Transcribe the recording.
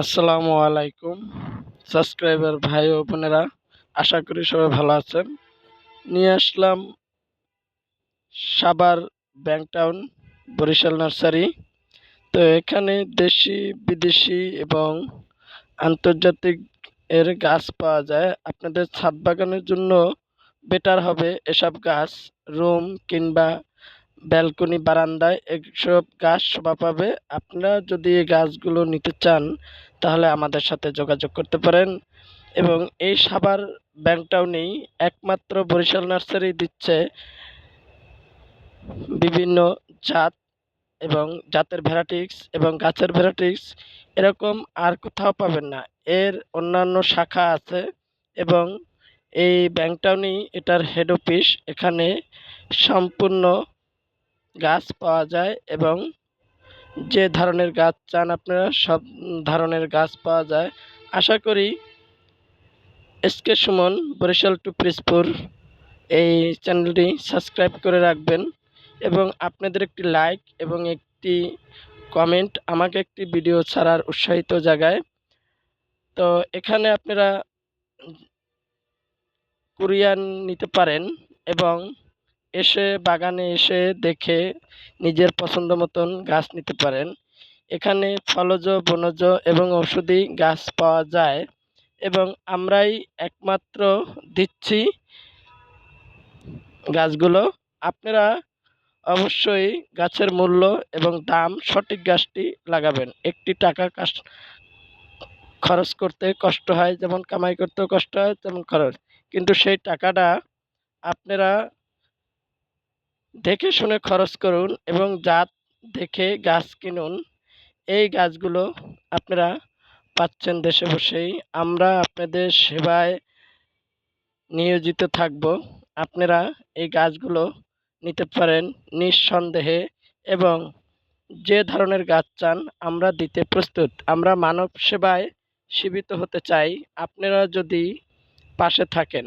আসসালামু আলাইকুম, সাবস্ক্রাইবার ভাই ও বোনেরা, আশা করি সবাই ভালো আছেন। নিয়ে আসলাম সাবার ব্যাংটাউন বরিশাল নার্সারি। তো এখানে দেশি, বিদেশি এবং আন্তর্জাতিক এর গাছ পাওয়া যায়। আপনাদের ছাদ বাগানের জন্য বেটার হবে এসব গাছ, রুম কিংবা ব্যালকনি বারান্দায় এসব গাছ শোভা পাবে। আপনারা যদি এই গাছগুলো নিতে চান, তাহলে আমাদের সাথে যোগাযোগ করতে পারেন। এবং এই সাভার ব্যাংকটাউনেই একমাত্র বরিশাল নার্সারি দিচ্ছে বিভিন্ন জাত এবং জাতের ভ্যারাইটিক্স এবং গাছের ভ্যারাইটিক্স এরকম আর কোথাও পাবেন না। এর অন্যান্য শাখা আছে এবং এই ব্যাংকটাউনই এটার হেড অফিস এখানে সম্পূর্ণ গাছ পাওয়া যায় এবং যে ধরনের গাছ চান আপনারা, সব ধরনের গাছ পাওয়া যায়। আশা করি এসকে সুমন, বরিশাল টু পিসপুর এই চ্যানেলটি সাবস্ক্রাইব করে রাখবেন এবং আপনাদের একটি লাইক এবং একটি কমেন্ট আমাকে একটি ভিডিও ছাড়ার উৎসাহিত জায়গায় তো এখানে আপনারা কুরিয়ান নিতে পারেন এবং এসে বাগানে এসে দেখে নিজের পছন্দ মতন গাছ নিতে পারেন। এখানে ফলজ, বনজ এবং ঔষধি গাছ পাওয়া যায় এবং আমরাই একমাত্র দিচ্ছি গাছগুলো। আপনারা অবশ্যই গাছের মূল্য এবং দাম সঠিক গাছটি লাগাবেন। একটি টাকা খরচ করতে কষ্ট হয়, যেমন কামাই করতেও কষ্ট হয়, তেমন খরচ। কিন্তু সেই টাকাটা আপনারা দেখে শুনে খরচ করুন এবং জাত দেখে গাছ কিনুন, এই গাছগুলো আপনারা পাচ্ছেন দেশে বসেই। আমরা আপনাদের সেবায় নিয়োজিত থাকব। আপনারা এই গাছগুলো নিতে পারেন নিঃসন্দেহে এবং যে ধরনের গাছ চান আমরা দিতে প্রস্তুত। আমরা মানব সেবায় সীমিত হতে চাই। আপনারা যদি পাশে থাকেন।